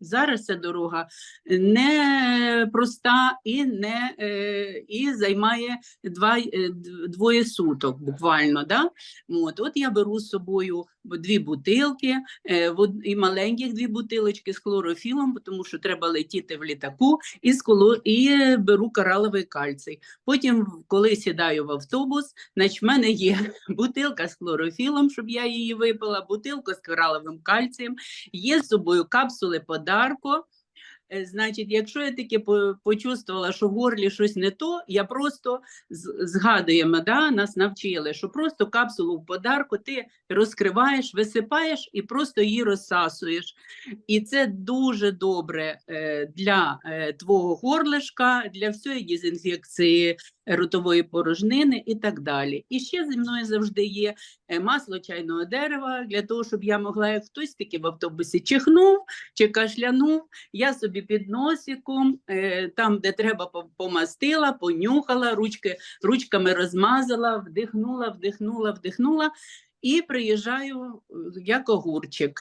Зараз ця дорога не проста і не е, і займає два, е, двоє суток буквально. Да? От, от я беру з собою дві бутилки, е, і маленьких дві бутилочки з хлорофілом, тому що треба летіти в літаку, і, і е, беру кораловий кальцій. Потім, коли сідаю в автобус, значить, в мене є бутилка з хлорофілом, щоб я її випила, бутилка з кораловим кальцієм, є з собою капсули подарко. Е, Значить, якщо я таки почувствувала, що в горлі щось не то, я просто згадуємо, да, нас навчили, що просто капсулу в подарку ти розкриваєш, висипаєш і просто її розсасуєш. І це дуже добре е, для е, твого горлишка, для всієї дезінфекції ротової порожнини і так далі. І ще зі мною завжди є масло чайного дерева для того, щоб я могла, як хтось таки в автобусі чихнув чи кашлянув, я собі під носиком, е, там, де треба, помастила, понюхала, ручки, ручками розмазала, вдихнула, вдихнула, вдихнула і приїжджаю е, як огурчик.